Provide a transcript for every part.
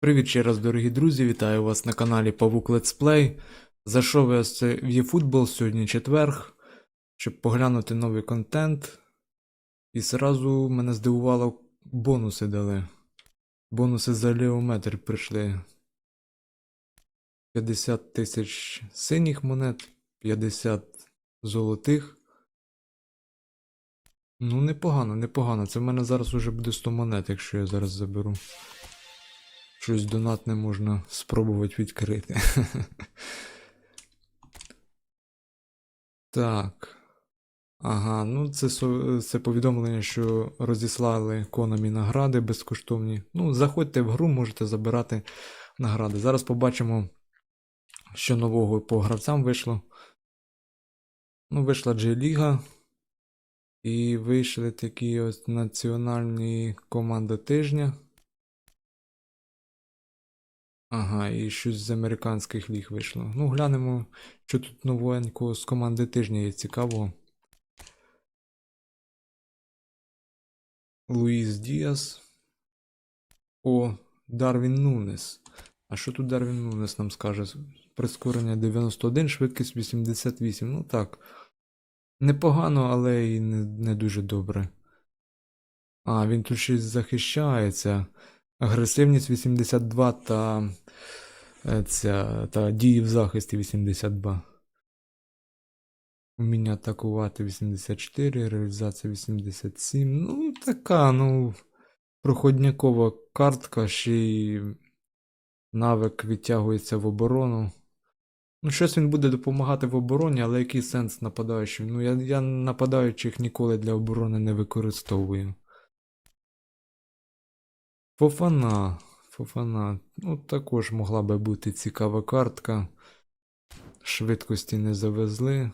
Привіт ще раз, дорогі друзі! Вітаю вас на каналі Павук Летсплей. Зайшов я в eFootball сьогодні четверг, щоб поглянути новий контент. І зразу мене здивувало, бонуси дали. Бонуси за лівометр прийшли. 50 тисяч синіх монет, 50 золотих. Ну, непогано, непогано. Це в мене зараз уже буде 100 монет, якщо я зараз заберу. Щось донатне можна спробувати відкрити. Так. Ага, ну це, це повідомлення, що розіслали Konami награди безкоштовні. Ну, заходьте в гру, можете забирати награди. Зараз побачимо, що нового по гравцям вийшло. Ну, вийшла G-Ліга. І вийшли такі ось національні команди тижня. Ага, і щось з американських ліг вийшло. Ну, глянемо, що тут новенького з команди тижня є цікавого. Луїс Діас. О, Дарвін Нунес. А що тут Дарвін Нунес нам скаже? Прискорення 91, швидкість 88. Ну так. Непогано, але і не, не дуже добре. А, він тут щось захищається. Агресивність 82 та, е, ця, та дії в захисті 82. Уміння атакувати 84, реалізація 87. Ну, така, ну, проходнякова картка, ще й навик відтягується в оборону. Ну, щось він буде допомагати в обороні, але який сенс нападаючим? Ну, я, я нападаючих ніколи для оборони не використовую. Фофана. Фофана. Ну, також могла би бути цікава картка. Швидкості не завезли.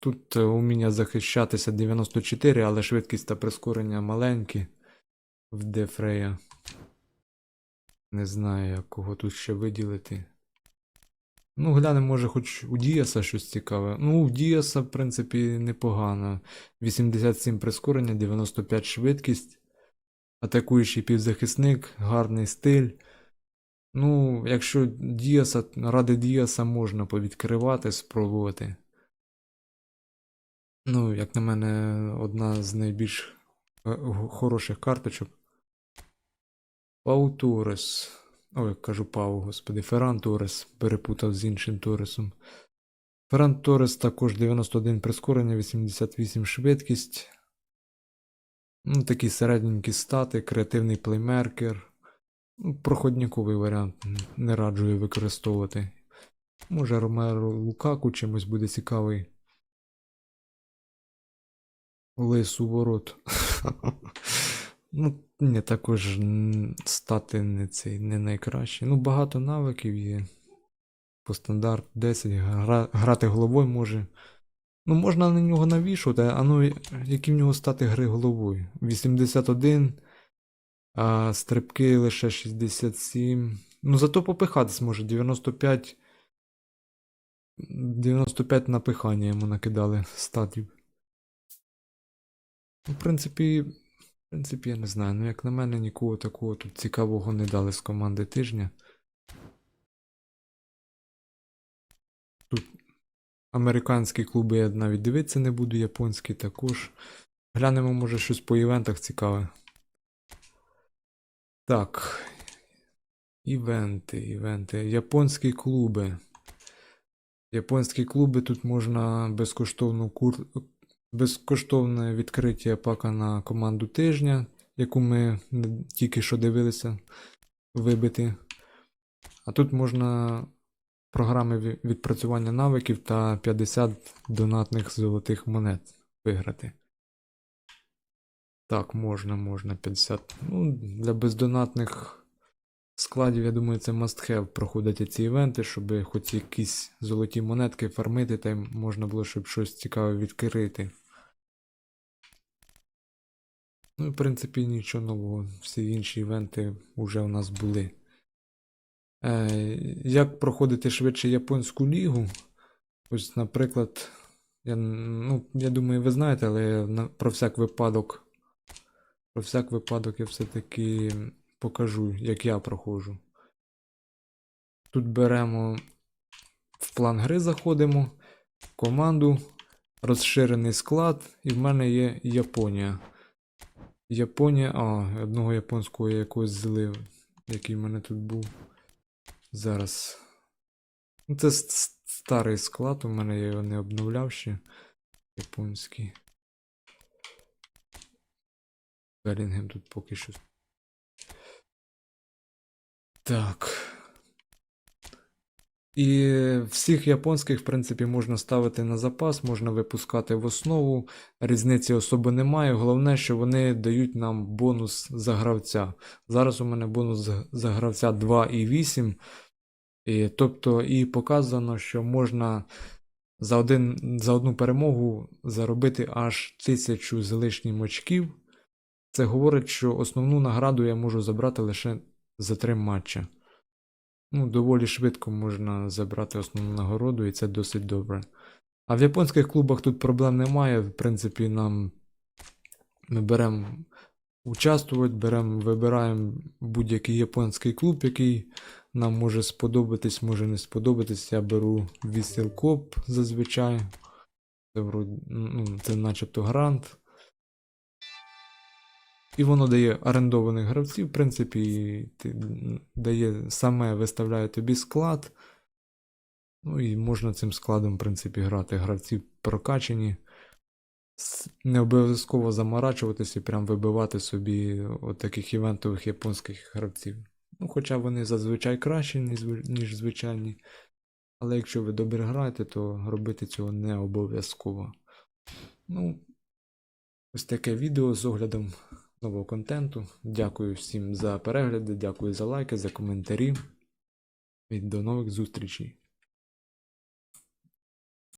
Тут е, уміння захищатися 94, але швидкість та прискорення маленькі в Дефрея. Не знаю, кого тут ще виділити. Ну, глянемо, може, хоч у Діаса щось цікаве. Ну, у Діаса, в принципі, непогано. 87 прискорення, 95 швидкість. Атакуючий півзахисник, гарний стиль. Ну, якщо Діаса, ради Діаса можна повідкривати, спробувати. Ну, як на мене, одна з найбільш е, хороших карточок. Пау Торес. Ой, кажу Пау, господи, Ферран Торес перепутав з іншим Торесом. Ферран Торес також 91 прискорення, 88 швидкість. Ну, такі середненькі стати, креативний плеймеркер. Ну, проходняковий варіант, не раджую використовувати. Може, Ромеро Лукаку чимось буде цікавий. Лис у ворот. Ну, ні, також стати не цей не найкраще. Ну, багато навиків є. По стандарт 10, гра, грати головою може. Ну, можна на нього навішувати, а ну, які в нього стати гри головою? 81, а стрибки лише 67. Ну, зато попихатись може 95. 95 напихання йому накидали статів. Ну, в принципі, в принципі, я не знаю. Ну, як на мене, нікого такого тут цікавого не дали з команди тижня. Тут американські клуби я навіть дивитися не буду, японські також. Глянемо, може, щось по івентах цікаве. Так. Івенти, івенти. Японські клуби. Японські клуби тут можна безкоштовну кур... безкоштовне відкриття пака на команду тижня, яку ми тільки що дивилися вибити. А тут можна програми відпрацювання навиків та 50 донатних золотих монет виграти. Так, можна, можна 50. Ну, для бездонатних складів, я думаю, це must have проходити ці івенти, щоб хоч якісь золоті монетки фармити, та й можна було, щоб щось цікаве відкрити. Ну, і, в принципі, нічого нового. Всі інші івенти вже у нас були. Е, як проходити швидше японську лігу? Ось, наприклад, я, ну, я думаю, ви знаєте, але на, про всяк випадок Про всяк випадок я все-таки покажу, як я проходжу. Тут беремо в план гри заходимо, в команду, розширений склад, і в мене є Японія. Японія. А, одного японського я якогось злив, який в мене тут був. Зараз. Ну, це старий склад, у мене я його не обновляв ще. Японський. Белінгем тут поки що. Так. І всіх японських, в принципі, можна ставити на запас, можна випускати в основу. Різниці особо немає. Головне, що вони дають нам бонус за гравця. Зараз у мене бонус за- гравця 2,8. І, тобто, і показано, що можна за, один, за одну перемогу заробити аж 1000 з лишнім очків. Це говорить, що основну награду я можу забрати лише за 3 матчі. Ну, доволі швидко можна забрати основну нагороду, і це досить добре. А в японських клубах тут проблем немає. В принципі, нам ми беремо участвувати, беремо, вибираємо будь-який японський клуб, який нам може сподобатись, може не сподобатись. Я беру Вісілкоп зазвичай. Це, ну, це начебто грант. І воно дає орендованих гравців, в принципі, ти- дає саме виставляє тобі склад. Ну і можна цим складом, в принципі, грати. Гравці прокачені. Не обов'язково заморачуватися і прям вибивати собі от таких івентових японських гравців. Ну, хоча вони зазвичай кращі, ніж звичайні. Але якщо ви добре граєте, то робити цього не обов'язково. Ну, ось таке відео з оглядом нового контенту. Дякую всім за перегляди, дякую за лайки, за коментарі. І до нових зустрічей.